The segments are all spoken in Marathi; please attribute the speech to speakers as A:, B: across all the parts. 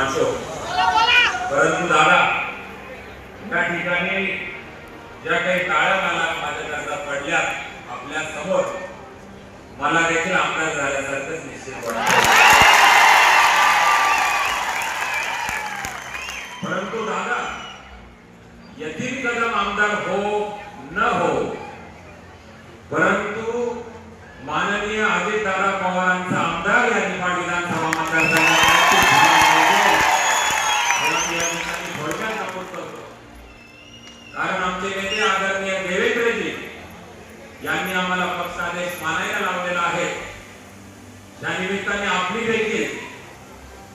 A: मानतो परंतु दादा त्या ठिकाणी ज्या काही काळ्या मला माझ्या माझ्याकरता पडल्या आपल्यासमोर मला देखील आमदार झाल्यासारखंच निश्चित वाटतं. परंतु दादा यतीम कदम आमदार हो न हो कारण आमचे नेते आदरणीय देवेंद्रजी यांनी आम्हाला पक्षादेश मानायला लावलेला आहे. त्या निमित्ताने आपली देखील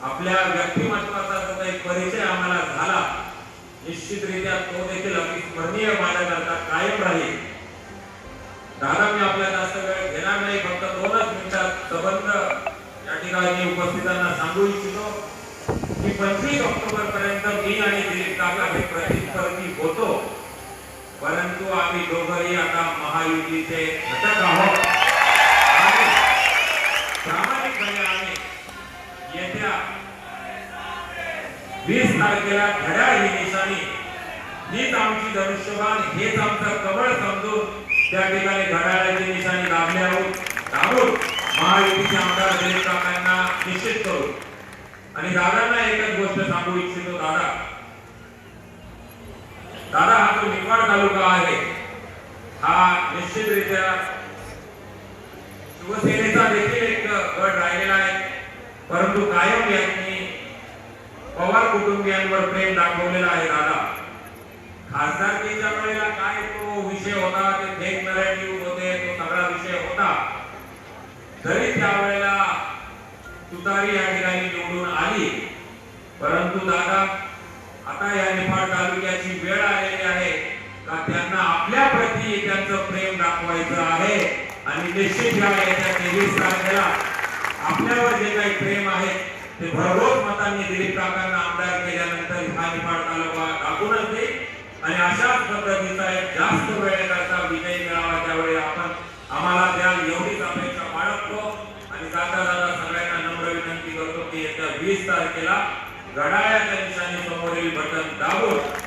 A: आपल्या व्यक्तिमत्वाचा त्याचा एक परिचय आम्हाला झाला. निश्चितरित्या तो देखील अगदी स्मरणीय माझ्याकरता कायम राहील. दादा मी आपल्या जास्त वेळ घेणार नाही फक्त दोनच मिनिटात संबंध या ठिकाणी उपस्थितांना सांगू इच्छितो. की पंचवीस ऑक्टोबर पर्यंत मी आणि दिलीप काका हे प्रतिस्पर्धी आम्ही दोघंही आता महायुतीचे घटक आहोत. आणि प्रामाणिकपणे आम्ही येत्या वीस तारखेला घड्याळ ही निशाणी हीच आमची धनुष्यबाण हेच आमचं कमळ समजून त्या ठिकाणी घड्याळाची निशाणी दाबली आहोत दाबून महायुतीचे आमदार दिलीप काकांना निश्चित करू आणि दादांना एकच गोष्ट सांगू इच्छितो दादा. दादा हा जो निफाड तालुका आहे हा निश्चितरित्या शिवसेनेचा देखील एक गट राहिलेला आहे. परंतु कायम यांनी पवार कुटुंबियांवर प्रेम दाखवलेला आहे दादा. खासदारकीच्या वेळेला काय तो विषय होता ते फेक नरेटिव्ह होते तो सगळा विषय होता. तरी त्यावेळेला तुतारी या ठिकाणी निवडून आली. परंतु दादा आता या निफाड व्हायचं आहे. आणि निश्चित या येत्या तेवीस तारखेला आपल्यावर जे काही प्रेम आहे ते भरघोस मतांनी दिलीप काकांना आमदार केल्यानंतर हा निफाड तालुका दाखवूनच देईल. आणि अशाच पद्धतीचा एक जास्त वेळेकरता विजय मिळावा त्यावेळी आपण आम्हाला द्याल एवढीच अपेक्षा बाळगतो. आणि जाता जाता सगळ्यांना नम्र विनंती करतो की येत्या वीस तारखेला घडाळ्याच्या निशाणी समोरील बटन दाबून